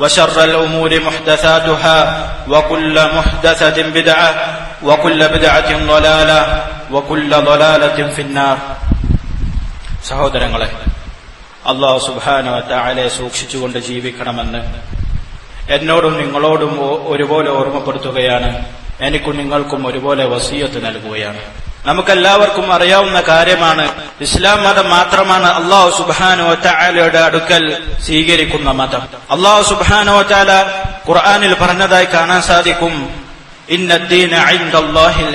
وشر الأمور محدثاتها وكل محدثة بدعة وكل بدعة ضلالة وكل ضلالة في النار സഹോദരങ്ങളെ അള്ളാഹു സുബാനോ താഴെ സൂക്ഷിച്ചുകൊണ്ട് ജീവിക്കണമെന്ന് എന്നോടും നിങ്ങളോടും ഒരുപോലെ ഓർമ്മപ്പെടുത്തുകയാണ് എനിക്കും നിങ്ങൾക്കും ഒരുപോലെ വസീയത്ത് നൽകുകയാണ് നമുക്കെല്ലാവർക്കും അറിയാവുന്ന കാര്യമാണ്. ഇസ്ലാം മതം മാത്രമാണ് അള്ളാഹു സുബാനോ ചാലയുടെ അടുക്കൽ സ്വീകരിക്കുന്ന മതം. അള്ളാഹു സുബാനോ ചാല ഖുർആാനിൽ പറഞ്ഞതായി കാണാൻ സാധിക്കും.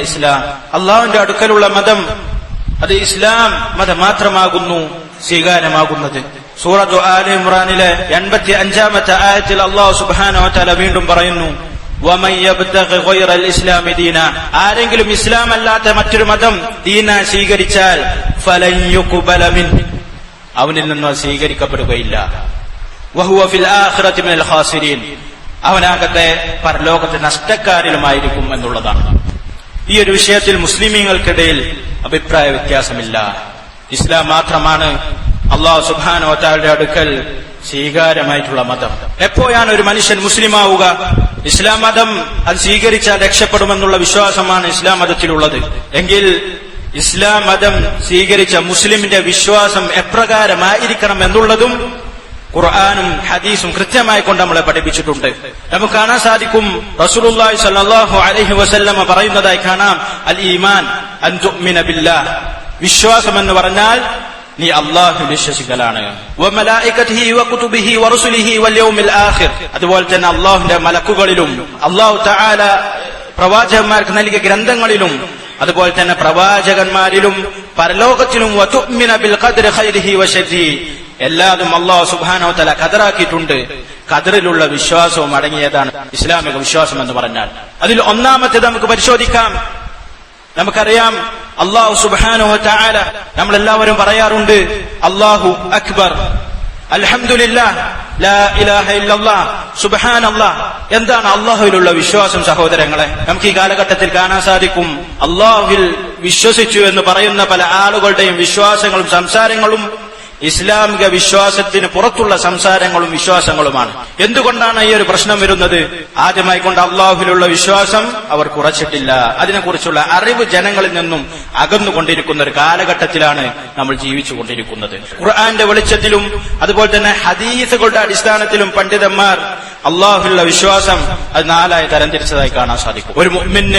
ഇസ്ലാം. അള്ളാഹുവിന്റെ അടുക്കലുള്ള മതം അത് ഇസ്ലാം മതം മാത്രമാകുന്നു സ്വീകാര്യമാകുന്നത്. സൂറത്ത് ആലിമുറാനിലെ എൺപത്തി അഞ്ചാമത്തെ ആയത്തിൽ അള്ളാഹു സുബാനോ ചാല വീണ്ടും പറയുന്നു ആരെങ്കിലും ഇസ്ലാം അല്ലാത്ത മറ്റൊരു മതം ദീന സ്വീകരിച്ചാൽ അവനിൽ നിന്ന് സ്വീകരിക്കപ്പെടുകയില്ല. അവനാകത്തെ പരലോകത്തെ നഷ്ടക്കാരിലുമായിരിക്കും എന്നുള്ളതാണ്. ഈ ഒരു വിഷയത്തിൽ മുസ്ലിമീങ്ങൾക്കിടയിൽ അഭിപ്രായ വ്യത്യാസമില്ല. ഇസ്ലാം മാത്രമാണ് അള്ളാഹു സുബാനോത്താരുടെ അടുക്കൽ സ്വീകാര്യമായിട്ടുള്ള മതം. എപ്പോഴാണ് ഒരു മനുഷ്യൻ മുസ്ലിമാവുക? ഇസ്ലാം മതം അത് സ്വീകരിച്ചാൽ രക്ഷപ്പെടുമെന്നുള്ള വിശ്വാസമാണ് ഇസ്ലാം മതത്തിലുള്ളത്. എങ്കിൽ ഇസ്ലാം മതം സ്വീകരിച്ച മുസ്ലിമിന്റെ വിശ്വാസം എപ്രകാരമായിരിക്കണം എന്നുള്ളതും ഖുർആാനും ഹദീസും കൃത്യമായി കൊണ്ട് നമ്മളെ പഠിപ്പിച്ചിട്ടുണ്ട്. നമുക്ക് കാണാൻ സാധിക്കും റസൂലുള്ളാഹി സ്വല്ലല്ലാഹു അലൈഹി വസല്ലമ പറയുന്നതായി കാണാം അൽ ഈമാൻ അൻ തുഅ്മിന ബില്ലാഹ്. വിശ്വാസം എന്ന് പറഞ്ഞാൽ നീ അള്ളാഹു വിശ്വസിക്കലാണ്. അതുപോലെ തന്നെ അള്ളാഹുന്റെ മലക്കുകളിലും അള്ളാഹു താല പ്രവാചകന്മാർക്ക് നൽകിയ ഗ്രന്ഥങ്ങളിലും അതുപോലെ തന്നെ പ്രവാചകന്മാരിലും പരലോകത്തിലും എല്ലാതും അള്ളാഹു സുബാനോ തല കതറാക്കിയിട്ടുണ്ട് കതറിലുള്ള വിശ്വാസവും അടങ്ങിയതാണ് ഇസ്ലാമിക വിശ്വാസം എന്ന് പറഞ്ഞാൽ. അതിൽ ഒന്നാമത്തെ നമുക്ക് പരിശോധിക്കാം. നമുക്കറിയാം അള്ളാഹു സുബാനോ ചാല നമ്മളെല്ലാവരും പറയാറുണ്ട് അള്ളാഹു അക്ബർ എന്താണ് അള്ളാഹുവിലുള്ള വിശ്വാസം സഹോദരങ്ങളെ? നമുക്ക് ഈ കാലഘട്ടത്തിൽ കാണാൻ സാധിക്കും അള്ളാഹുവിൽ വിശ്വസിച്ചു എന്ന് പറയുന്ന പല ആളുകളുടെയും വിശ്വാസങ്ങളും സംസാരങ്ങളും ഇസ്ലാമിക വിശ്വാസത്തിന് പുറത്തുള്ള സംസാരങ്ങളും വിശ്വാസങ്ങളുമാണ്. എന്തുകൊണ്ടാണ് ഈ ഒരു പ്രശ്നം വരുന്നത്? ആദ്യമായി കൊണ്ട് അള്ളാഹുവിലുള്ള വിശ്വാസം അവർ കുറച്ചിട്ടില്ല. അതിനെക്കുറിച്ചുള്ള അറിവ് ജനങ്ങളിൽ നിന്നും അകന്നുകൊണ്ടിരിക്കുന്ന ഒരു കാലഘട്ടത്തിലാണ് നമ്മൾ ജീവിച്ചുകൊണ്ടിരിക്കുന്നത്. ഖുർആന്റെ വെളിച്ചത്തിലും അതുപോലെ തന്നെ ഹദീസുകളുടെ അടിസ്ഥാനത്തിലും പണ്ഡിതന്മാർ അള്ളാഹുലുള്ള വിശ്വാസം അത് നാലായി തരംതിരിച്ചതായി കാണാൻ സാധിക്കും. ഒരു മുമ്മിന്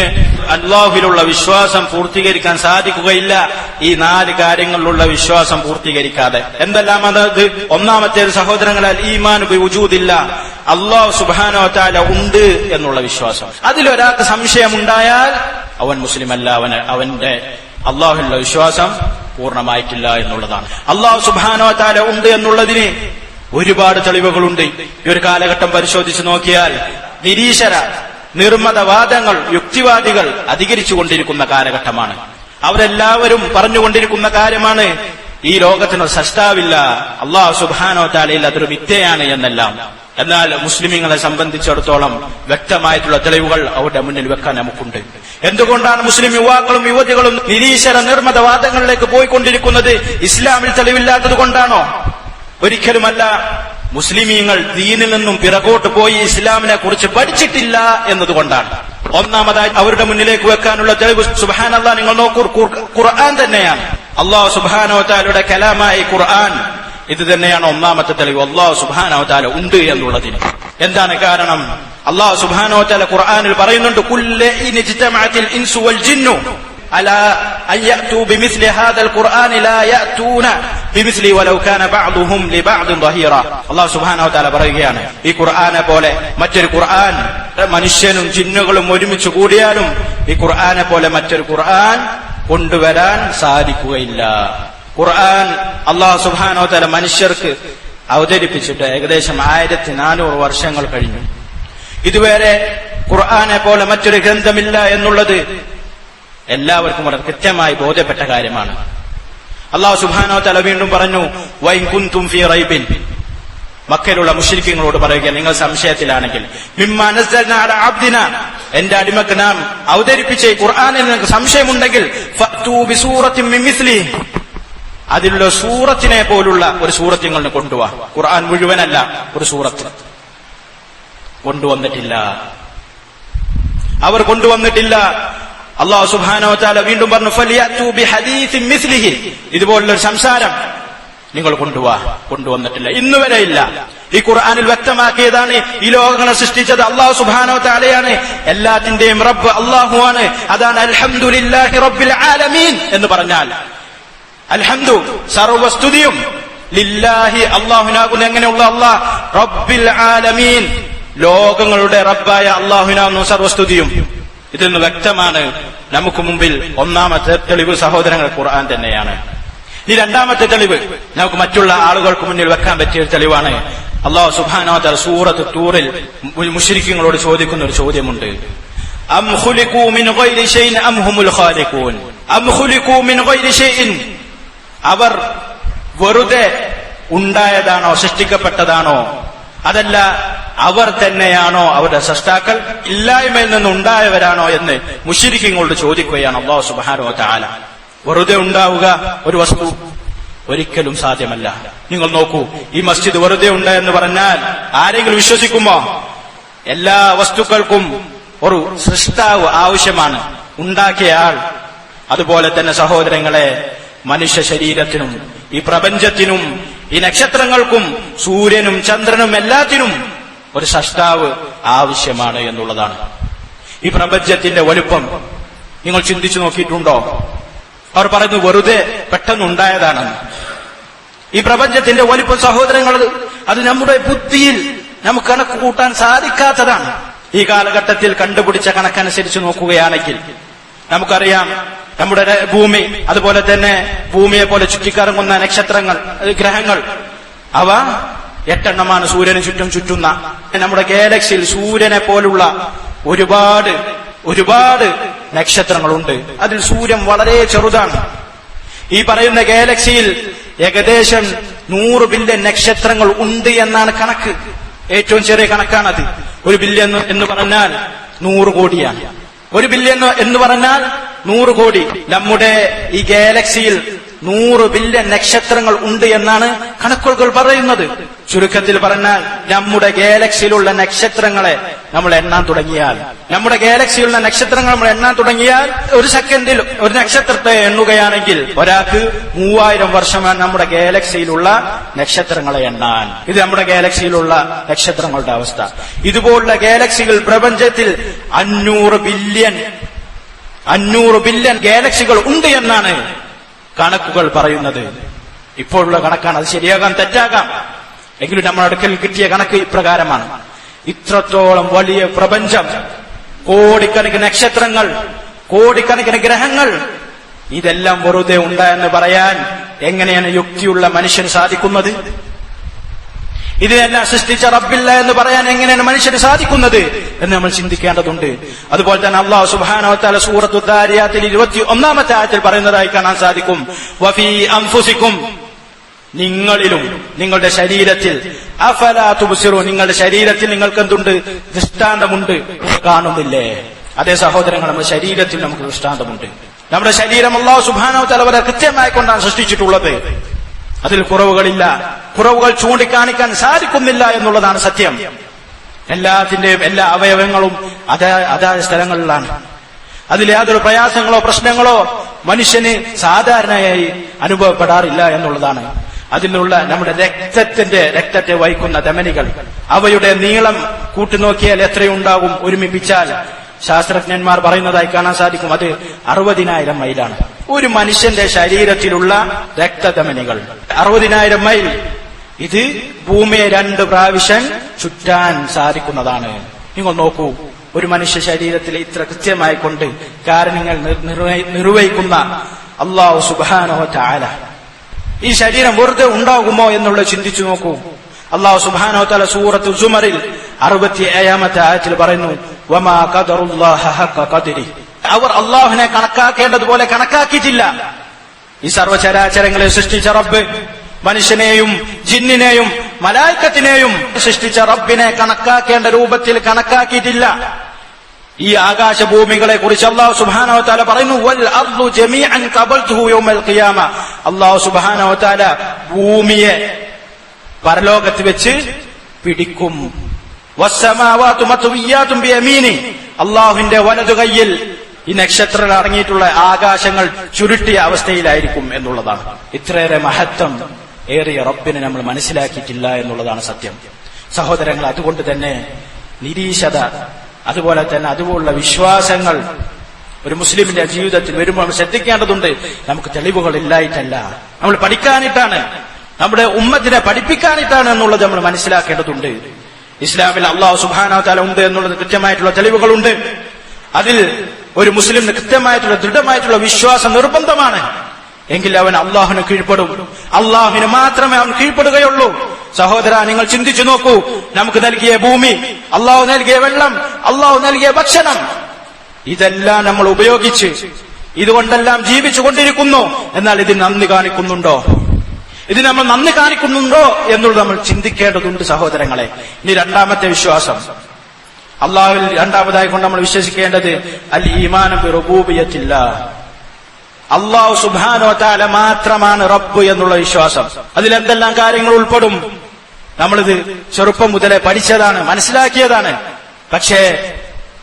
അള്ളാഹുലുള്ള വിശ്വാസം പൂർത്തീകരിക്കാൻ സാധിക്കുകയില്ല. ഈ നാല് കാര്യങ്ങളിലുള്ള വിശ്വാസം പൂർത്തീകരിക്കാതെ. എന്തെല്ലാം അത് ഒന്നാമത്തേത് സഹോദരങ്ങളാൽ ഈമാൻ വുജൂദില്ല. അള്ളാഹു സുബാനോ താല ഉണ്ട് എന്നുള്ള വിശ്വാസം. അതിലൊരാൾക്ക് സംശയമുണ്ടായാൽ അവൻ മുസ്ലിം അല്ല അവന് അവന്റെ അള്ളാഹുലുള്ള വിശ്വാസം പൂർണമായിട്ടില്ല എന്നുള്ളതാണ്. അള്ളാഹു സുബാനോ താല ഉണ്ട് എന്നുള്ളതിന് ഒരുപാട് തെളിവുകളുണ്ട്. ഈ ഒരു കാലഘട്ടം പരിശോധിച്ച് നോക്കിയാൽ നിരീശ്വര നിർമ്മതവാദങ്ങൾ യുക്തിവാദികൾ അധികരിച്ചുകൊണ്ടിരിക്കുന്ന കാലഘട്ടമാണ്. അവരെല്ലാവരും പറഞ്ഞുകൊണ്ടിരിക്കുന്ന കാര്യമാണ് ഈ ലോകത്തിന് സഷ്ടാവില്ല അള്ളാഹു സുബാനോ താലയിൽ അതൊരു വിദ്യയാണ് എന്നെല്ലാം. എന്നാൽ മുസ്ലിമീങ്ങളെ സംബന്ധിച്ചിടത്തോളം വ്യക്തമായിട്ടുള്ള തെളിവുകൾ അവരുടെ മുന്നിൽ വെക്കാൻ നമുക്കുണ്ട്. എന്തുകൊണ്ടാണ് മുസ്ലിം യുവാക്കളും യുവതികളും നിരീശ്വര നിർമ്മതവാദങ്ങളിലേക്ക് പോയിക്കൊണ്ടിരിക്കുന്നത്? ഇസ്ലാമിൽ തെളിവില്ലാത്തത് കൊണ്ടാണോ? ഒരിക്കലുമല്ല മുസ്ലിമീങ്ങൾ ദീനിൽ നിന്നും പിറകോട്ട് പോയി ഇസ്ലാമിനെ കുറിച്ച് പഠിച്ചിട്ടില്ല എന്നതുകൊണ്ടാണ്. ഒന്നാമതായി അവരുടെ മുന്നിലേക്ക് വെക്കാനുള്ള തെളിവ് സുബാനല്ല നിങ്ങൾ നോക്കൂ ഖുർആൻ തന്നെയാണ്. അള്ളാഹു സുബാനോത്താലയുടെ കലാമായി ഖുർആൻ ഇത് തന്നെയാണ് ഒന്നാമത്തെ തെളിവ്. അള്ളാഹു സുബാനോത്താല ഉണ്ട് എന്നുള്ളതിന്. എന്താണ് കാരണം? അള്ളാഹു സുബാനോത്താല ഖുർആനിൽ പറയുന്നുണ്ട് കുല്ലേ ഇൻസു വൽ ജിന്നു അല അൻ ഹാദൽ ലാ ബിമിസ്ലി വലൗകാന ബഅദുഹും ലിബഅദിൻ ദഹീറ. അല്ലാഹു സുബ്ഹാനഹു തആല പറയുകയാണ് ഈ ഖുർആനെ പോലെ മറ്റൊരു ഖുർആൻ മനുഷ്യനും ജിന്നുകളും ഒരുമിച്ച് കൂടിയാലും ഈ ഖുർആനെ പോലെ മറ്റൊരു ഖുർആൻ കൊണ്ടുവരാൻ സാധിക്കുകയില്ല. ഖുർആൻ അള്ളാഹു സുബാനോ തല മനുഷ്യർക്ക് അവതരിപ്പിച്ചിട്ട് ഏകദേശം ആയിരത്തി നാനൂറ് വർഷങ്ങൾ കഴിഞ്ഞു. ഇതുവരെ ഖുർആനെ പോലെ മറ്റൊരു ഗ്രന്ഥമില്ല എന്നുള്ളത് എല്ലാവർക്കും വളരെ കൃത്യമായി ബോധ്യപ്പെട്ട കാര്യമാണ്. അള്ളാഹു സുബാനോ തല വീണ്ടും പറഞ്ഞു വൈൻ കുന്തും ഫി റൈബിൻ. മക്കയിലുള്ള മുഷരിക്കങ്ങളോട് പറയുക നിങ്ങൾ സംശയത്തിലാണെങ്കിൽ. അബ്ദിന. എന്റെ അടിമക്ക് നാം അവതരിപ്പിച്ച ഖുർആൻ നിങ്ങൾക്ക് സംശയമുണ്ടെങ്കിൽ അതിലുള്ള സൂറത്തിനെ പോലുള്ള ഒരു സൂറത്ത് നിങ്ങൾ കൊണ്ടുവാ. ഖുർആൻ മുഴുവനല്ല ഒരു സൂറത്ത്. കൊണ്ടുവന്നിട്ടില്ല. അവർ കൊണ്ടുവന്നിട്ടില്ല. അള്ളാഹു സുബാനോ ചാല വീണ്ടും പറഞ്ഞു ഇതുപോലുള്ള ഒരു സംസാരം നിങ്ങൾ കൊണ്ടുപോവാ കൊണ്ടുവന്നിട്ടില്ല. ഇന്ന് വരെ ഇല്ല. ഈ ഖുർആാനിൽ വ്യക്തമാക്കിയതാണ് ഈ ലോകങ്ങളെ സൃഷ്ടിച്ചത് അള്ളാഹു സുബാനോ താലയാണ് എല്ലാത്തിന്റെയും റബ്ബ് അള്ളാഹു ആണ്. അതാണ് അൽഹംദുലില്ലാഹി റബ്ബിൽ ആലമീൻ എന്ന് പറഞ്ഞാൽ. അൽഹംദു സർവസ്തുതിയും ലില്ലാഹി അള്ളാഹുനാകുന്ന എങ്ങനെയുള്ള അള്ളാഹ്? റബ്ബിൽ ആലമീൻ. ലോകങ്ങളുടെ റബ്ബായ അള്ളാഹുനാകുന്നു സർവസ്തുതിയും. ഇതിൽ നിന്ന് വ്യക്തമാണ്. നമുക്ക് മുമ്പിൽ ഒന്നാമത്തെ തെളിവ് സഹോദരങ്ങൾ ഖുർആൻ തന്നെയാണ്. ഈ രണ്ടാമത്തെ തെളിവ് നമുക്ക് മറ്റുള്ള ആളുകൾക്ക് മുന്നിൽ വെക്കാൻ പറ്റിയ ഒരു തെളിവാണ്. അള്ളാഹു സുബാനോത്തർ സൂറത്ത് ടൂറിൽ മുഷരിക്കങ്ങളോട് ചോദിക്കുന്ന ഒരു ചോദ്യമുണ്ട്. അവർ വെറുതെ ഉണ്ടായതാണോ സൃഷ്ടിക്കപ്പെട്ടതാണോ? അതല്ല അവർ തന്നെയാണോ അവരുടെ സൃഷ്ടാക്കൾ? ഇല്ലായ്മയിൽ നിന്നുണ്ടായവരാണോ എന്ന് മുഷിരിക്കങ്ങളോട് ചോദിക്കുകയാണ് അള്ളാഹു സുബാനോ താല വെറുതെ ഉണ്ടാവുക ഒരു വസ്തു ഒരിക്കലും സാധ്യമല്ല. നിങ്ങൾ നോക്കൂ ഈ മസ്ജിദ് വെറുതെ ഉണ്ട് എന്ന് പറഞ്ഞാൽ ആരെങ്കിലും വിശ്വസിക്കുമോ? എല്ലാ വസ്തുക്കൾക്കും ഒരു സൃഷ്ടാവ് ആവശ്യമാണ്. ഉണ്ടാക്കിയ ആൾ അതുപോലെ തന്നെ സഹോദരങ്ങളെ മനുഷ്യ ശരീരത്തിനും ഈ പ്രപഞ്ചത്തിനും ഈ നക്ഷത്രങ്ങൾക്കും സൂര്യനും ചന്ദ്രനും എല്ലാത്തിനും ഒരു സഷ്ടാവ് ആവശ്യമാണ് എന്നുള്ളതാണ്. ഈ പ്രപഞ്ചത്തിന്റെ വലുപ്പം നിങ്ങൾ ചിന്തിച്ചു നോക്കിയിട്ടുണ്ടോ? അവർ പറയുന്നു വെറുതെ പെട്ടെന്നുണ്ടായതാണെന്ന് ഈ പ്രപഞ്ചത്തിന്റെ വലിപ്പം സഹോദരങ്ങൾ അത് നമ്മുടെ ബുദ്ധിയിൽ നമുക്ക് കണക്ക് കൂട്ടാൻ സാധിക്കാത്തതാണ്. ഈ കാലഘട്ടത്തിൽ കണ്ടുപിടിച്ച കണക്കനുസരിച്ച് നോക്കുകയാണെങ്കിൽ നമുക്കറിയാം നമ്മുടെ ഭൂമി അതുപോലെ തന്നെ ഭൂമിയെ പോലെ ചുറ്റിക്കറങ്ങുന്ന നക്ഷത്രങ്ങൾ ഗ്രഹങ്ങൾ അവ എട്ടെണ്ണമാണ് സൂര്യന് ചുറ്റും ചുറ്റുന്ന. നമ്മുടെ ഗാലക്സിയിൽ സൂര്യനെ പോലുള്ള ഒരുപാട് ഒരുപാട് നക്ഷത്രങ്ങളുണ്ട്. അതിൽ സൂര്യൻ വളരെ ചെറുതാണ്. ഈ പറയുന്ന ഗാലക്സിയിൽ ഏകദേശം നൂറ് ബില്യൺ നക്ഷത്രങ്ങൾ ഉണ്ട് എന്നാണ് കണക്ക്. ഏറ്റവും ചെറിയ കണക്കാണത്. ഒരു ബില്യൺ എന്ന് പറഞ്ഞാൽ നൂറ് കോടിയാണ്. ഒരു ബില്യൺ എന്ന് പറഞ്ഞാൽ നൂറ് കോടി. നമ്മുടെ ഈ ഗാലക്സിയിൽ നൂറ് ബില്യൺ നക്ഷത്രങ്ങൾ ഉണ്ട് എന്നാണ് കണക്കുകൾ പറയുന്നത്. ചുരുക്കത്തിൽ പറഞ്ഞാൽ നമ്മുടെ ഗാലക്സിയിലുള്ള നക്ഷത്രങ്ങളെ നമ്മൾ എണ്ണാൻ തുടങ്ങിയാൽ നമ്മുടെ ഗാലക്സിയിലുള്ള നക്ഷത്രങ്ങൾ നമ്മൾ എണ്ണാൻ തുടങ്ങിയാൽ ഒരു സെക്കൻഡിൽ ഒരു നക്ഷത്രത്തെ എണ്ണുകയാണെങ്കിൽ ഒരാൾക്ക് മൂവായിരം വർഷമാണ് നമ്മുടെ ഗാലക്സിയിലുള്ള നക്ഷത്രങ്ങളെ എണ്ണാൻ. ഇത് നമ്മുടെ ഗാലക്സിയിലുള്ള നക്ഷത്രങ്ങളുടെ അവസ്ഥ. ഇതുപോലുള്ള ഗാലക്സികൾ പ്രപഞ്ചത്തിൽ അഞ്ഞൂറ് ബില്യൺ അഞ്ഞൂറ് ബില്യൺ ഗാലക്സികൾ ഉണ്ട് എന്നാണ് കണക്കുകൾ പറയുന്നത്. ഇപ്പോഴുള്ള കണക്കാണ്. അത് ശരിയാകാം തെറ്റാകാം. എങ്കിലും നമ്മുടെ അടുക്കൽ കിട്ടിയ കണക്ക് ഇപ്രകാരമാണ്. ഇത്രത്തോളം വലിയ പ്രപഞ്ചം കോടിക്കണക്കിന് നക്ഷത്രങ്ങൾ കോടിക്കണക്കിന് ഗ്രഹങ്ങൾ ഇതെല്ലാം വെറുതെ ഉണ്ടായെന്ന് പറയാൻ എങ്ങനെയാണ് യുക്തിയുള്ള മനുഷ്യന് സാധിക്കുന്നത്? ഇതിനെല്ലാം സൃഷ്ടിച്ച റബ്ബില്ല എന്ന് പറയാൻ എങ്ങനെയാണ് മനുഷ്യന് സാധിക്കുന്നത് എന്ന് നമ്മൾ ചിന്തിക്കേണ്ടതുണ്ട്. അതുപോലെ തന്നെ അള്ളാഹു സുബാനോത്താല സൂറത്ത് ഇരുപത്തി ഒന്നാമത്തെ ആയത്തിൽ പറയുന്നതായി കാണാൻ സാധിക്കും. വഫി അംഫുസിക്കും നിങ്ങളിലും നിങ്ങളുടെ ശരീരത്തിൽ. അഫലാ തുബസിറു നിങ്ങളുടെ ശരീരത്തിൽ നിങ്ങൾക്ക് എന്തുണ്ട് ദൃഷ്ടാന്തമുണ്ട് കാണുന്നില്ലേ? അതേ സഹോദരങ്ങൾ നമ്മുടെ ശരീരത്തിൽ നമുക്ക് ദൃഷ്ടാന്തമുണ്ട്. നമ്മുടെ ശരീരം അള്ളാഹു സുബാനോ തലവരെ കൃത്യമായി കൊണ്ടാണ് സൃഷ്ടിച്ചിട്ടുള്ളത്. അതിൽ കുറവുകളില്ല. കുറവുകൾ ചൂണ്ടിക്കാണിക്കാൻ സാധിക്കുന്നില്ല എന്നുള്ളതാണ് സത്യം. എല്ലാത്തിന്റെയും എല്ലാ അവയവങ്ങളും അതാ അതായ സ്ഥലങ്ങളിലാണ്. അതിൽ യാതൊരു പ്രയാസങ്ങളോ പ്രശ്നങ്ങളോ മനുഷ്യന് സാധാരണയായി അനുഭവപ്പെടാറില്ല എന്നുള്ളതാണ്. അതിലുള്ള നമ്മുടെ രക്തത്തിന്റെ രക്തത്തെ വഹിക്കുന്ന ധമനികൾ. അവയുടെ നീളം കൂട്ടുനോക്കിയാൽ എത്രയുണ്ടാകും ഒരുമിപ്പിച്ചാൽ ശാസ്ത്രജ്ഞന്മാർ പറയുന്നതായി കാണാൻ സാധിക്കും. അത് അറുപതിനായിരം മൈലാണ്. ഒരു മനുഷ്യന്റെ ശരീരത്തിലുള്ള രക്തധമനികൾ. അറുപതിനായിരം മൈൽ. ഇത് ഭൂമിയെ രണ്ട് പ്രാവശ്യം ചുറ്റാൻ സാധിക്കുന്നതാണ്. നിങ്ങൾ നോക്കൂ ഒരു മനുഷ്യ ശരീരത്തിൽ ഇത്ര കൃത്യമായി കൊണ്ട് കാരണങ്ങൾ നിർ- നിർവഹി- നിർവഹിക്കുന്ന അള്ളാഹു സുബാനോ ചാല ഈ ശരീരം വെറുതെ ഉണ്ടാകുമോ എന്നുള്ള ചിന്തിച്ചു നോക്കൂ. അള്ളാഹു സുബാനോ തല സൂറത്ത് സുമറിൽ അറുപത്തി ഏഴാമത്തെ ആയത്തിൽ പറയുന്നു. അവർ അള്ളാഹുവിനെ കണക്കാക്കേണ്ടതുപോലെ കണക്കാക്കിയിട്ടില്ല. ഈ സർവചരാചരങ്ങളെ സൃഷ്ടിച്ച റബ്ബ് മനുഷ്യനെയും ജിന്നിനെയും മലായക്കത്തിനെയും സൃഷ്ടിച്ച റബ്ബിനെ കണക്കാക്കേണ്ട രൂപത്തിൽ കണക്കാക്കിയിട്ടില്ല. ഈ ആകാശഭൂമികളെ കുറിച്ച് അള്ളാഹു സുബാനോ താല പറയുന്നു വൽ അർദു ജമീഅൻ കബൽതുഹു യൗമൽ ഖിയാമ. അള്ളാഹു സുബാനോ താല ഭൂമിയെ പരലോകത്ത് വെച്ച് പിടിക്കും. വസ്സമാവാതു മത്വിയാതും ബിയമീനി. അള്ളാഹുവിന്റെ വലതു കയ്യിൽ ഈ നക്ഷത്രങ്ങൾ അടങ്ങിയിട്ടുള്ള ആകാശങ്ങൾ ചുരുട്ടിയ അവസ്ഥയിലായിരിക്കും എന്നുള്ളതാണ്. ഇത്രയേറെ മഹത്വം ഏറിയ റബ്ബിനെ നമ്മൾ മനസ്സിലാക്കിയിട്ടില്ല എന്നുള്ളതാണ് സത്യം. സഹോദരങ്ങൾ അതുകൊണ്ട് തന്നെ നിരീശത അതുപോലെ തന്നെ അതുപോലുള്ള വിശ്വാസങ്ങൾ ഒരു മുസ്ലിമിന്റെ ജീവിതത്തിൽ വരുമ്പോൾ നമ്മൾ ശ്രദ്ധിക്കേണ്ടതുണ്ട്. നമുക്ക് തെളിവുകൾ ഇല്ലായിട്ടല്ല നമ്മൾ പഠിക്കാനിട്ടാണ്. നമ്മുടെ ഉമ്മത്തിനെ പഠിപ്പിക്കാനിട്ടാണ് എന്നുള്ളത് നമ്മൾ മനസ്സിലാക്കേണ്ടതുണ്ട്. ഇസ്ലാമിൽ അള്ളാഹു സുബാന താല ഉണ്ട് എന്നുള്ളത് കൃത്യമായിട്ടുള്ള തെളിവുകളുണ്ട്. അതിൽ ഒരു മുസ്ലിമിന് കൃത്യമായിട്ടുള്ള ദൃഢമായിട്ടുള്ള വിശ്വാസം നിർബന്ധമാണ്. എങ്കിൽ അവൻ അള്ളാഹുന് കീഴ്പ്പെടും. അള്ളാഹുവിന് മാത്രമേ അവൻ കീഴ്പ്പെടുകയുള്ളൂ. സഹോദര നിങ്ങൾ ചിന്തിച്ചു നോക്കൂ. നമുക്ക് നൽകിയ ഭൂമി അള്ളാഹു നൽകിയ വെള്ളം അള്ളാഹു നൽകിയ ഭക്ഷണം. ഇതെല്ലാം നമ്മൾ ഉപയോഗിച്ച് ഇതുകൊണ്ടെല്ലാം ജീവിച്ചു കൊണ്ടിരിക്കുന്നു. എന്നാൽ ഇത് നന്ദി കാണിക്കുന്നുണ്ടോ? ഇത് നമ്മൾ നന്ദി കാണിക്കുന്നുണ്ടോ എന്നുള്ളത് നമ്മൾ ചിന്തിക്കേണ്ടതുണ്ട് സഹോദരങ്ങളെ. ഇനി രണ്ടാമത്തെ വിശ്വാസം. അള്ളാഹുവിൽ രണ്ടാമതായി കൊണ്ട് നമ്മൾ വിശ്വസിക്കേണ്ടത് അൽ ഈമാനം റുബൂബിയത്തില്ല അള്ളാഹു സുബാനോ താല മാത്രമാണ് റബ്ബ് എന്നുള്ള വിശ്വാസം. അതിലെന്തെല്ലാം കാര്യങ്ങൾ ഉൾപ്പെടും? നമ്മളിത് ചെറുപ്പം മുതലേ പഠിച്ചതാണ് മനസ്സിലാക്കിയതാണ്. പക്ഷേ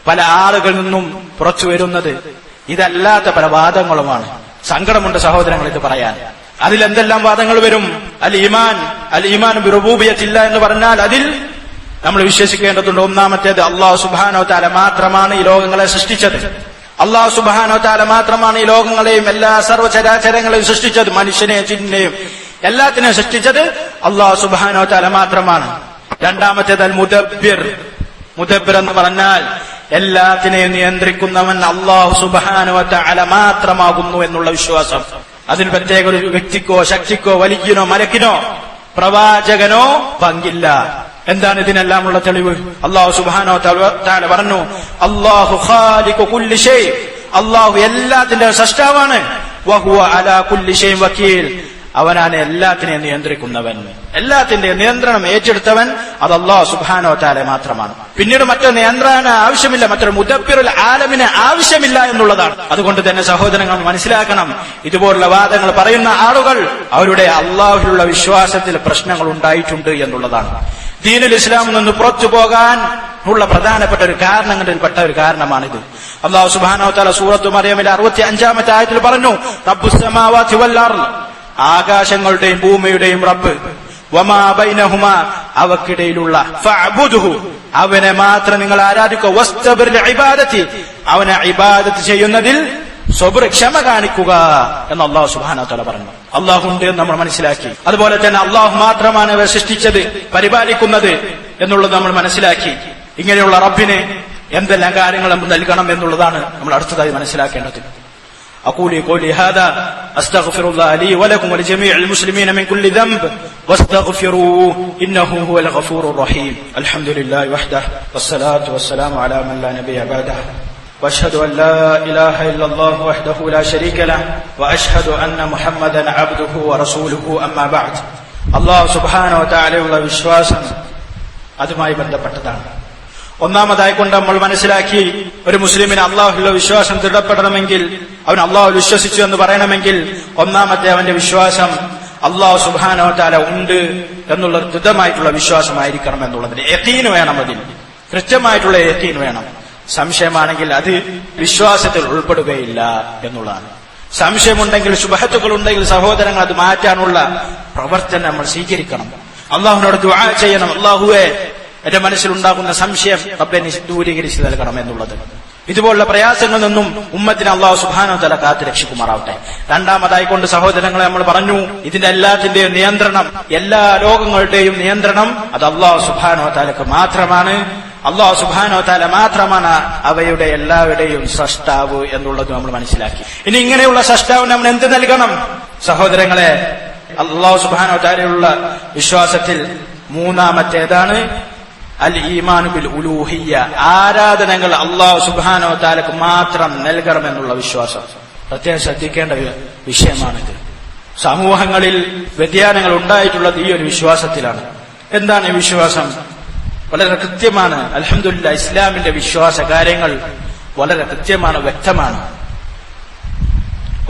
പല ആളുകളിൽ നിന്നും പുറത്തു വരുന്നത് ഇതല്ലാത്ത പല വാദങ്ങളുമാണ്. സങ്കടമുണ്ട് സഹോദരങ്ങൾ ഇത് പറയാൻ. അതിൽ എന്തെല്ലാം വാദങ്ങൾ വരും? അൽ ഇമാൻ അൽ ഇമാൻ ബിറുബൂബിയത്തില്ല എന്ന് പറഞ്ഞാൽ അതിൽ നമ്മൾ വിശ്വസിക്കേണ്ടതുണ്ട്. ഒന്നാമത്തേത് അള്ളാഹു സുബാനോ താല മാത്രമാണ് ഈ ലോകങ്ങളെ സൃഷ്ടിച്ചത്. അള്ളാഹു സുബാനോ താല മാത്രമാണ് ഈ ലോകങ്ങളെയും എല്ലാ സർവചരാചരങ്ങളെയും സൃഷ്ടിച്ചത്. മനുഷ്യനെയും ജിന്നിനെയും എല്ലാത്തിനെയും സൃഷ്ടിച്ചത് അള്ളാഹു സുബാനോ തല മാത്രമാണ്. രണ്ടാമത്തേത് അൽ മുദബിർ മുദബിർ എന്ന് പറഞ്ഞാൽ എല്ലാത്തിനെയും നിയന്ത്രിക്കുന്നവൻ അള്ളാഹു സുബാനോ തല മാത്രമാകുന്നു എന്നുള്ള വിശ്വാസം. അതിൽ പ്രത്യേക ഒരു വ്യക്തിക്കോ ശക്തിക്കോ വലിയനോ മലക്കിനോ പ്രവാചകനോ പങ്കില്ല. എന്താണ് ഇതിനെല്ലാം ഉള്ള തെളിവ്? അള്ളാഹു സുബാനോ താല പറഞ്ഞു അള്ളാഹു അള്ളാഹു എല്ലാത്തിന്റെ സൃഷ്ടാവാണ്. വഹുവ അലാ കുല്ലി ഷൈ വക്കീൽ. അവനാണ് എല്ലാത്തിനെയും നിയന്ത്രിക്കുന്നവൻ. എല്ലാത്തിന്റെ നിയന്ത്രണം ഏറ്റെടുത്തവൻ അത് അള്ളാഹു താല മാത്രമാണ്. പിന്നീട് മറ്റൊരു നിയന്ത്രണ ആവശ്യമില്ല മറ്റൊരു മുദബിറുൽ ആലമിന് ആവശ്യമില്ല എന്നുള്ളതാണ്. അതുകൊണ്ട് തന്നെ സഹോദരങ്ങൾ മനസ്സിലാക്കണം ഇതുപോലുള്ള വാദങ്ങൾ പറയുന്ന ആളുകൾ അവരുടെ അള്ളാഹുലുള്ള വിശ്വാസത്തിൽ പ്രശ്നങ്ങൾ ഉണ്ടായിട്ടുണ്ട് എന്നുള്ളതാണ്. ദീനുൽ ഇസ്ലാമിൽ നിന്ന് പുറത്തു പോകാൻ ഉള്ള പ്രധാനപ്പെട്ട ഒരു കാരണങ്ങളിൽപ്പെട്ട ഒരു കാരണമാണിത്. അള്ളാഹു സുബാനോ തല സൂറത്തും മറിയമിലെ അറുപത്തി അഞ്ചാമത്തെ ആയത്തിൽ പറഞ്ഞു റബ്ബുസമാവാത്തി വല്ലാർ ആകാശങ്ങളുടെയും ഭൂമിയുടെയും റബ്ബ്. അവക്കിടയിലുള്ള അവനെ മാത്രം നിങ്ങൾ ആരാധിക്കുക അവനെ ഇബാദത്ത് ചെയ്യുന്നതിൽ സ്വബർ ക്ഷമ കാണിക്കുക എന്ന് അള്ളാഹു സുബാന തല പറഞ്ഞു. അള്ളാഹു ഉണ്ട് എന്ന് നമ്മൾ മനസ്സിലാക്കി. അതുപോലെ തന്നെ അള്ളാഹു മാത്രമാണ് ഇവരെ സൃഷ്ടിച്ചത് പരിപാലിക്കുന്നത് എന്നുള്ളത് നമ്മൾ മനസ്സിലാക്കി. ഇങ്ങനെയുള്ള റബ്ബിന് എന്തെല്ലാം കാര്യങ്ങൾ നൽകണം എന്നുള്ളതാണ് നമ്മൾ അടുത്തതായി മനസ്സിലാക്കേണ്ടത്. أقول قولي هذا أستغفر الله لي ولكم ولجميع المسلمين من كل ذنب واستغفروه إنه هو الغفور الرحيم الحمد لله وحده والصلاة والسلام على من لا نبي بعده واشهد ان لا اله الا الله وحده لا شريك له واشهد ان محمدا عبده ورسوله اما بعد അള്ളാഹു സുബാന താലയുള്ള വിശ്വാസം അതുമായി ബന്ധപ്പെട്ടതാണ് ഒന്നാമതായി കൊണ്ട് നമ്മൾ മനസ്സിലാക്കി ഒരു മുസ്ലിമിന് അള്ളാഹുള്ള വിശ്വാസം ദൃഢപ്പെടണമെങ്കിൽ അവൻ അള്ളാഹു വിശ്വസിച്ചു എന്ന് പറയണമെങ്കിൽ ഒന്നാമത്തെ അവന്റെ വിശ്വാസം അള്ളാഹു സുബാനോ താല ഉണ്ട് എന്നുള്ള ദൃഢമായിട്ടുള്ള വിശ്വാസമായിരിക്കണം എന്നുള്ളതിന്. എത്തീന് വേണം അതിന് കൃത്യമായിട്ടുള്ള എത്തീന് വേണം. സംശയമാണെങ്കിൽ അത് വിശ്വാസത്തിൽ ഉൾപ്പെടുകയില്ല എന്നുള്ളതാണ്. സംശയമുണ്ടെങ്കിൽ ശുഭഹത്തുക്കൾ ഉണ്ടെങ്കിൽ സഹോദരങ്ങൾ അത് മാറ്റാനുള്ള പ്രവർത്തനം നമ്മൾ സ്വീകരിക്കണം. അള്ളാഹുവിനോട് ദുആ ചെയ്യണം. അള്ളാഹുവെ എന്റെ മനസ്സിലുണ്ടാകുന്ന സംശയം റബ്ബെ ദൂരീകരിച്ചു നൽകണം എന്നുള്ളത്. ഇതുപോലുള്ള പ്രയാസങ്ങളിൽ നിന്നും ഉമ്മത്തിന് അള്ളാഹു സുബാനോ തല കാത്ത് രക്ഷിക്കുമാറാവട്ടെ. രണ്ടാമതായി കൊണ്ട് സഹോദരങ്ങളെ നമ്മൾ പറഞ്ഞു ഇതിന്റെ എല്ലാത്തിന്റെയും നിയന്ത്രണം എല്ലാ ലോകങ്ങളുടെയും നിയന്ത്രണം അത് അള്ളാഹു സുബാനോ തലക്ക് മാത്രമാണ്. അള്ളാഹു സുബാനോ താല മാത്രമാണ് അവയുടെ എല്ലാവരുടെയും സൃഷ്ടാവ് എന്നുള്ളത് നമ്മൾ മനസ്സിലാക്കി. ഇനി ഇങ്ങനെയുള്ള സൃഷ്ടാവ് നമ്മൾ എന്ത് നൽകണം? സഹോദരങ്ങളെ അള്ളാഹു സുബാനോ താലയുള്ള വിശ്വാസത്തിൽ മൂന്നാമത്തേതാണ് അൽ ഈമാനു ബിൽ ഉലൂഹിയ ആരാധനകൾ അള്ളാഹു സുബാനോ താലക്ക് മാത്രം നൽകണമെന്നുള്ള വിശ്വാസം. പ്രത്യേകം ശ്രദ്ധിക്കേണ്ട വിഷയമാണിത്. സമൂഹങ്ങളിൽ വ്യതിയാനങ്ങൾ ഉണ്ടായിട്ടുള്ളത് ഈ ഒരു വിശ്വാസത്തിലാണ്. എന്താണ് ഈ വിശ്വാസം? വളരെ കൃത്യമാണ്. അലഹമില്ല ഇസ്ലാമിന്റെ വിശ്വാസ കാര്യങ്ങൾ വളരെ കൃത്യമാണ് വ്യക്തമാണ്.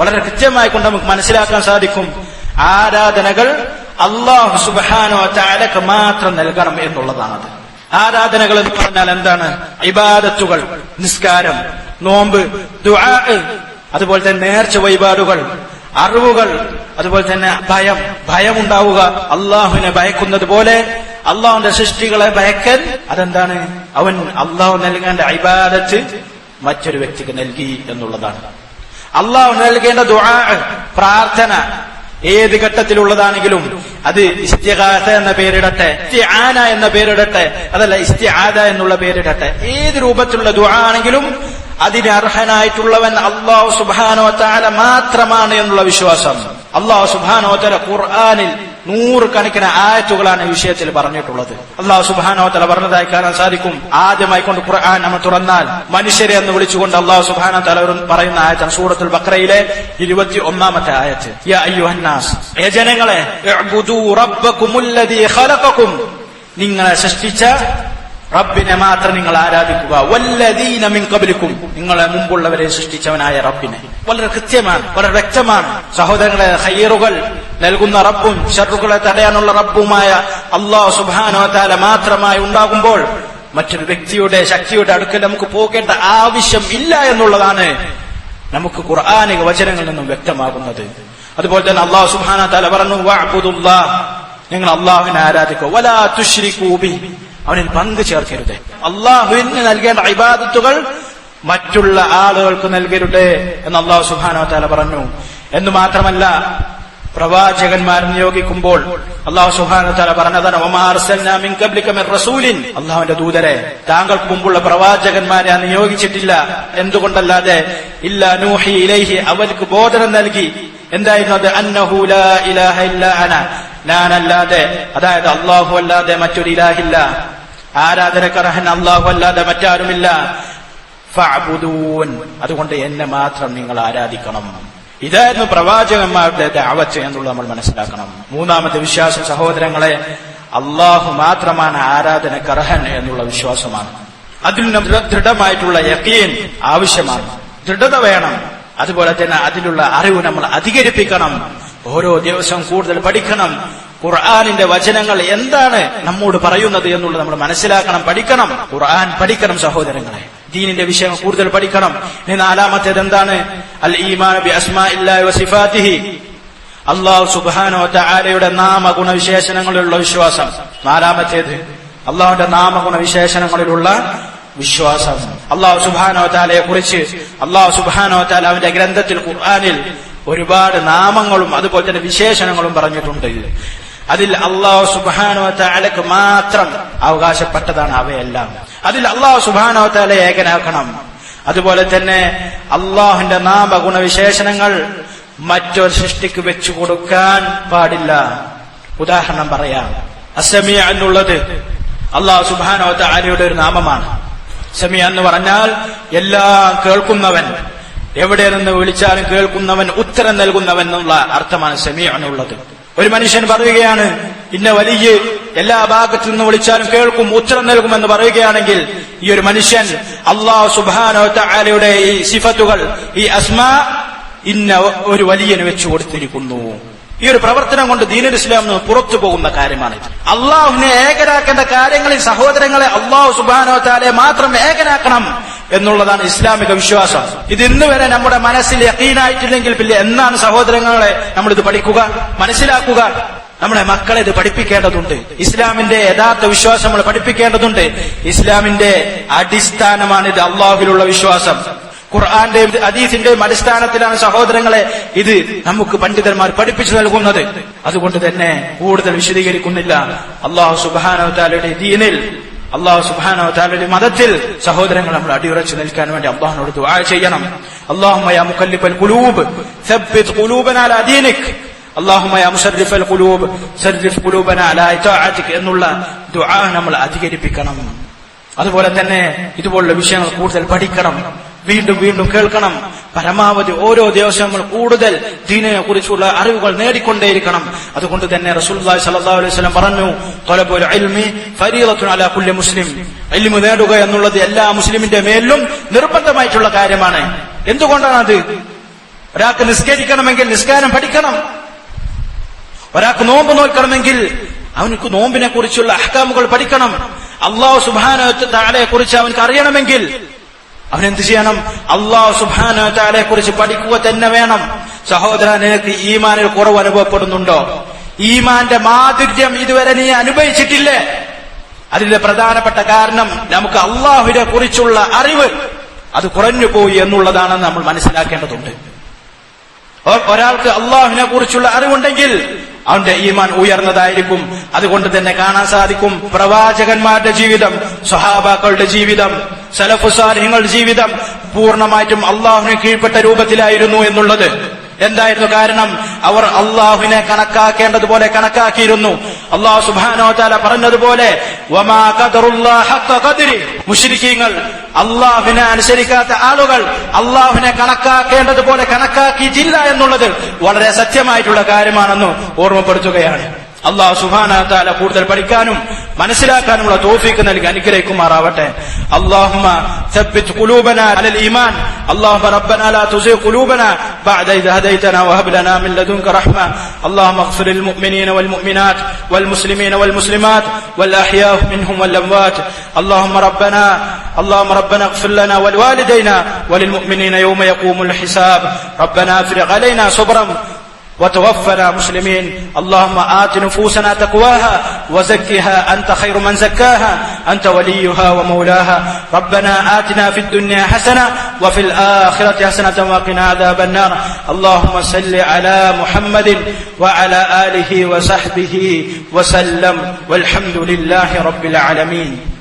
വളരെ കൃത്യമായി കൊണ്ട് നമുക്ക് മനസ്സിലാക്കാൻ സാധിക്കും ആരാധനകൾ അള്ളാഹു സുബാനോ താലക്ക് മാത്രം നൽകണം എന്നുള്ളതാണത്. ആരാധനകൾ എന്ന് പറഞ്ഞാൽ എന്താണ്? ഇബാദത്തുകൾ നിസ്കാരം നോമ്പ് അതുപോലെ തന്നെ നേർച്ച വഴിപാടുകൾ അറിവുകൾ അതുപോലെ തന്നെ ഭയം ഭയമുണ്ടാവുക. അള്ളാഹുവിനെ ഭയക്കുന്നത് പോലെ അള്ളാഹുന്റെ സൃഷ്ടികളെ ഭയക്കൽ അതെന്താണ്? അവൻ അള്ളാഹു നൽകേണ്ട ഇബാദത്ത് മറ്റൊരു വ്യക്തിക്ക് നൽകി എന്നുള്ളതാണ്. അള്ളാഹു നൽകേണ്ട ദുആ പ്രാർത്ഥന ഏത് ഘട്ടത്തിലുള്ളതാണെങ്കിലും അത് ഇസ്തിഹാസ എന്ന പേരിടട്ടെ ഇസ്തിആന എന്ന പേരിടട്ടെ അതല്ല ഇസ്തിആദ എന്നുള്ള പേരിടട്ടെ. ഏത് രൂപത്തിലുള്ള ദുആ ആണെങ്കിലും അതിന് അർഹനായിട്ടുള്ളവൻ അള്ളാഹു സുബാനോ താല മാത്രമാണ് എന്നുള്ള വിശ്വാസം. അള്ളാഹു സുബാനോ തല ഖുർആാനിൽ നൂറുകണക്കിന് ആയത്തുകളാണ് ഈ വിഷയത്തിൽ പറഞ്ഞിട്ടുള്ളത്. അള്ളാഹു സുബാനോ തല പറഞ്ഞതായി കാണാൻ സാധിക്കും. ആദ്യമായി കൊണ്ട് ഖുർആൻ നമ്മൾ തുറന്നാൽ മനുഷ്യരെ എന്ന് വിളിച്ചുകൊണ്ട് അള്ളാഹു സുബാനോ തല പറയുന്ന ആയത്താണ് സൂറത്തുൽ ബക്രയിലെ ഇരുപത്തി ഒന്നാമത്തെ ആയത്ത് ഏ ജനങ്ങളെ നിങ്ങളെ സൃഷ്ടിച്ച റബ്ബിനെ മാത്രം നിങ്ങൾ ആരാധിക്കുക. വല്ലദീന മിൻ കബലിക്കും നിങ്ങളെ മുമ്പുള്ളവരെ സൃഷ്ടിച്ചവനായ റബ്ബിനെ. വളരെ കൃത്യമാണ് വളരെ വ്യക്തമാണ്. സഹോദരങ്ങളെ ഹയ്യറുകൾ നൽകുന്ന റബ്ബും ഷറുകളെ തടയാനുള്ള റബ്ബുമായ അള്ളാഹു സുബാനോ താല മാത്രമായി ഉണ്ടാകുമ്പോൾ മറ്റൊരു വ്യക്തിയുടെ ശക്തിയുടെ അടുക്കൽ നമുക്ക് പോകേണ്ട ആവശ്യം ഇല്ല എന്നുള്ളതാണ് നമുക്ക് ഖുർആാനിക വചനങ്ങളിൽ നിന്നും വ്യക്തമാകുന്നത്. അതുപോലെ തന്നെ അള്ളാഹു സുബാന താല പറഞ്ഞു വഅ്ബുദുല്ലാ നിങ്ങൾ അള്ളാഹുവിനെ ആരാധിക്കുക. വലാ തുശ്രിക്കൂബി അവനിൽ പങ്ക് ചേർക്കരുത്. അള്ളാഹുവിന് നൽകേണ്ട ഇബാദത്തുകൾ മറ്റുള്ള ആളുകൾക്ക് നൽകരുത് എന്ന് അള്ളാഹു സുബാനോ താല പറഞ്ഞു. എന്ന് മാത്രമല്ല പ്രവാചകന്മാർ നിയോഗിക്കുമ്പോൾ അള്ളാഹു സുഹാന തല പറഞ്ഞതാണ് റസൂലിൻ. അള്ളാഹുവിന്റെ ദൂതരെ താങ്കൾക്ക് മുമ്പുള്ള പ്രവാചകന്മാരെ നിയോഗിച്ചിട്ടില്ല. എന്തുകൊണ്ടല്ലാതെ? ഇല്ല നൂഹി ഇലൈഹി അവർക്ക് ബോധനം നൽകി. എന്തായിരുന്നു അത്? അന്നഹു ലാ ഇലാഹ ഇല്ല അന. ഞാനല്ലാതെ അതായത് അള്ളാഹു അല്ലാതെ മറ്റൊരു ഇലാഹില്ല. ആരാധനക്കർഹൻ അള്ളാഹു അല്ലാതെ മറ്റാരുമില്ല. അതുകൊണ്ട് എന്നെ മാത്രം നിങ്ങൾ ആരാധിക്കണം. ഇതായിരുന്നു പ്രവാചകന്മാരുടെ ദാവത്ത് എന്നുള്ളത് നമ്മൾ മനസ്സിലാക്കണം. മൂന്നാമത്തെ വിശ്വാസം സഹോദരങ്ങളെ അള്ളാഹു മാത്രമാണ് ആരാധന കർഹൻ എന്നുള്ള വിശ്വാസമാണ്. അതിൽ ദൃഢമായിട്ടുള്ള യക്കീൻ ആവശ്യമാണ്. ദൃഢത വേണം. അതുപോലെ തന്നെ അതിലുള്ള അറിവ് നമ്മൾ അധികരിപ്പിക്കണം. ഓരോ ദിവസവും കൂടുതൽ പഠിക്കണം. ഖുർആാനിന്റെ വചനങ്ങൾ എന്താണ് നമ്മോട് പറയുന്നത് എന്നുള്ളത് നമ്മൾ മനസ്സിലാക്കണം പഠിക്കണം. ഖുർആൻ പഠിക്കണം സഹോദരങ്ങളെ. ദീനിന്റെ വിഷയം കൂടുതൽ പഠിക്കണം. ഇനി നാലാമത്തേത് എന്താണ്? അൽ ഈമാൻ ബി അസ്മാ വസിഫാത്തിഹി. അള്ളാഹു സുബാനോ താലയുടെ നാമഗുണ വിശേഷണങ്ങളിലുള്ള വിശ്വാസം. നാലാമത്തേത്. അള്ളാഹുന്റെ നാമഗുണ വിശേഷണങ്ങളിലുള്ള വിശ്വാസം. അള്ളാഹു സുബാനോ താലയെ കുറിച്ച് അള്ളാഹു സുബാനോ താല അവന്റെ ഗ്രന്ഥത്തിൽ ഖുർആാനിൽ ഒരുപാട് നാമങ്ങളും അതുപോലെ തന്നെ വിശേഷണങ്ങളും പറഞ്ഞിട്ടുണ്ട്. അതിൽ അള്ളാഹു സുബാനോ താലക്ക് മാത്രം അവകാശപ്പെട്ടതാണ് അവയെല്ലാം. അതിൽ അള്ളാഹു സുബാനോ താല ഏകനാക്കണം. അതുപോലെ തന്നെ അള്ളാഹുന്റെ നാമഗുണ വിശേഷണങ്ങൾ മറ്റൊരു സൃഷ്ടിക്ക് വെച്ചു കൊടുക്കാൻ പാടില്ല. ഉദാഹരണം പറയാം. അസമിയ എന്നുള്ളത് അള്ളാഹു സുബാനോത്ത താലയുടെ ഒരു നാമമാണ്. സമിയ എന്ന് പറഞ്ഞാൽ എല്ലാം കേൾക്കുന്നവൻ എവിടെ നിന്ന് വിളിച്ചാലും കേൾക്കുന്നവൻ ഉത്തരം നൽകുന്നവൻ എന്നുള്ള അർത്ഥമാണ് സമിയ എന്നുള്ളത്. ഒരു മനുഷ്യൻ പറയുകയാണ് ഇന്ന വലിയ എല്ലാ ഭാഗത്തു നിന്ന് വിളിച്ചാലും കേൾക്കും ഉത്തരം നൽകുമെന്ന് പറയുകയാണെങ്കിൽ ഈ ഒരു മനുഷ്യൻ അള്ളാഹു സുബാനോ താലയുടെ ഈ സിഫത്തുകൾ ഈ അസ്മ ഇന്ന ഒരു വലിയന് വെച്ചു കൊടുത്തിരിക്കുന്നു. ഈ ഒരു പ്രവർത്തനം കൊണ്ട് ദീനുൽ ഇസ്ലാം പുറത്തു പോകുന്ന കാര്യമാണ്. അള്ളാഹുവിനെ ഏകരാക്കേണ്ട കാര്യങ്ങളിൽ സഹോദരങ്ങളെ അള്ളാഹു സുബാനോ താലെ മാത്രം ഏകനാക്കണം എന്നുള്ളതാണ് ഇസ്ലാമിക വിശ്വാസം. ഇത് ഇന്ന് വരെ നമ്മുടെ മനസ്സിൽ യക്കീനായിട്ടില്ലെങ്കിൽ പിന്നെ എന്നാണ് സഹോദരങ്ങളെ നമ്മൾ ഇത് പഠിക്കുക മനസ്സിലാക്കുക? നമ്മുടെ മക്കളെ ഇത് പഠിപ്പിക്കേണ്ടതുണ്ട്. ഇസ്ലാമിന്റെ യഥാർത്ഥ വിശ്വാസം നമ്മൾ പഠിപ്പിക്കേണ്ടതുണ്ട്. ഇസ്ലാമിന്റെ അടിസ്ഥാനമാണ് ഇത് അള്ളാഹുവിലുള്ള വിശ്വാസം. ഖുർആാന്റെയും അദീസിന്റെയും അടിസ്ഥാനത്തിലാണ് സഹോദരങ്ങളെ ഇത് നമുക്ക് പണ്ഡിതന്മാർ പഠിപ്പിച്ചു നൽകുന്നത്. അതുകൊണ്ട് തന്നെ കൂടുതൽ വിശദീകരിക്കുന്നില്ല. അള്ളാഹു സുബാനവതാലയുടെ ദീനിൽ അള്ളാഹു സുബാനവതാലയുടെ മതത്തിൽ സഹോദരങ്ങൾ നമ്മൾ അടിയുറച്ചു നിൽക്കാൻ വേണ്ടി അള്ളാഹിനോട് ദുആ ചെയ്യണം. അള്ളാഹുമയ എന്നുള്ള ദുആ നമ്മൾ അധികരിപ്പിക്കണം. അതുപോലെ തന്നെ ഇതുപോലുള്ള വിഷയങ്ങൾ കൂടുതൽ പഠിക്കണം. വീണ്ടും വീണ്ടും കേൾക്കണം. പരമാവധി ഓരോ ദിവസവും നമ്മൾ കൂടുതൽ ദീനിനെ കുറിച്ചുള്ള അറിവുകൾ നേടിക്കൊണ്ടേയിരിക്കണം. അതുകൊണ്ട് തന്നെ റസൂലുള്ളാഹി സ്വല്ലല്ലാഹു അലൈഹി പറഞ്ഞു കുല്ലി മുസ്ലിം. ഇൽമു നേടുക എന്നുള്ളത് എല്ലാ മുസ്ലിമിന്റെ മേലും നിർബന്ധമായിട്ടുള്ള കാര്യമാണ്. എന്തുകൊണ്ടാണ് അത്? ഒരാൾക്ക് നിസ്കരിക്കണമെങ്കിൽ നിസ്കാരം പഠിക്കണം. ഒരാൾക്ക് നോമ്പ് നോക്കണമെങ്കിൽ അവനക്ക് നോമ്പിനെ കുറിച്ചുള്ള അഹ്കാമുകൾ പഠിക്കണം. അള്ളാഹു സുബാനെ കുറിച്ച് അവനക്ക് അറിയണമെങ്കിൽ അവൻ എന്ത് ചെയ്യണം? അള്ളാഹു സുബാനെ കുറിച്ച് പഠിക്കുക തന്നെ വേണം. സഹോദര നിനക്ക് ഈമാനിൽ കുറവ് അനുഭവപ്പെടുന്നുണ്ടോ? ഈമാന്റെ മാധുര്യം ഇതുവരെ നീ അനുഭവിച്ചിട്ടില്ലേ. അതിന്റെ പ്രധാനപ്പെട്ട കാരണം നമുക്ക് അള്ളാഹുവിനെ കുറിച്ചുള്ള അറിവ് അത് കുറഞ്ഞു പോയി എന്നുള്ളതാണ് നമ്മൾ മനസ്സിലാക്കേണ്ടതുണ്ട്. ഒരാൾക്ക് അള്ളാഹുവിനെ കുറിച്ചുള്ള അറിവുണ്ടെങ്കിൽ അവന്റെ ഈമാൻ ഉയർന്നതായിരിക്കും. അതുകൊണ്ട് തന്നെ കാണാൻ സാധിക്കും പ്രവാചകന്മാരുടെ ജീവിതം സ്വഹാബാക്കളുടെ ജീവിതം. സലഫുസാരിങ്ങളുടെ ജീവിതം പൂർണമായിട്ടും അള്ളാഹുവിന് കീഴ്പ്പെട്ട രൂപത്തിലായിരുന്നു എന്നുള്ളത്. എന്തായിരുന്നു കാരണം? അവർ അള്ളാഹുവിനെ കണക്കാക്കേണ്ടതുപോലെ കണക്കാക്കിയിരുന്നു. അള്ളാഹു സുബാനോ താല പറഞ്ഞതുപോലെ മുഷിരിക്കീങ്ങൾ അള്ളാഹുവിനെ അനുസരിക്കാത്ത ആളുകൾ അള്ളാഹുവിനെ കണക്കാക്കേണ്ടതുപോലെ കണക്കാക്കിയിട്ടില്ല എന്നുള്ളത് വളരെ സത്യമായിട്ടുള്ള കാര്യമാണെന്ന് ഓർമ്മപ്പെടുത്തുകയാണ്. അള്ളാഹു സുബാന താല കൂടുതൽ പഠിക്കാനും മനസ്സിലാക്കാനുമുള്ള തോഫീക്ക് നൽകി അനുഗ്രഹിക്കുമാറാവട്ടെ اللهم ثبت قلوبنا على الإيمان اللهم ربنا لا تزغ قلوبنا بعد إذ هديتنا وهب لنا من لدنك رحمة اللهم اغفر للمؤمنين والمؤمنات والمسلمين والمسلمات والأحياء منهم والأموات اللهم ربنا اللهم ربنا اغفر لنا ولوالدينا وللمؤمنين يوم يقوم الحساب ربنا افرغ علينا صبرا وتوفنا مسلمين. اللهم آت نفوسنا تقواها وزكها أنت خير من زكاها. أنت وليها ومولاها. ربنا آتنا في الدنيا حسنة وفي الآخرة حسنة وقنا عذاب النار. اللهم صل على محمد وعلى آله وصحبه وسلم. والحمد لله رب العالمين.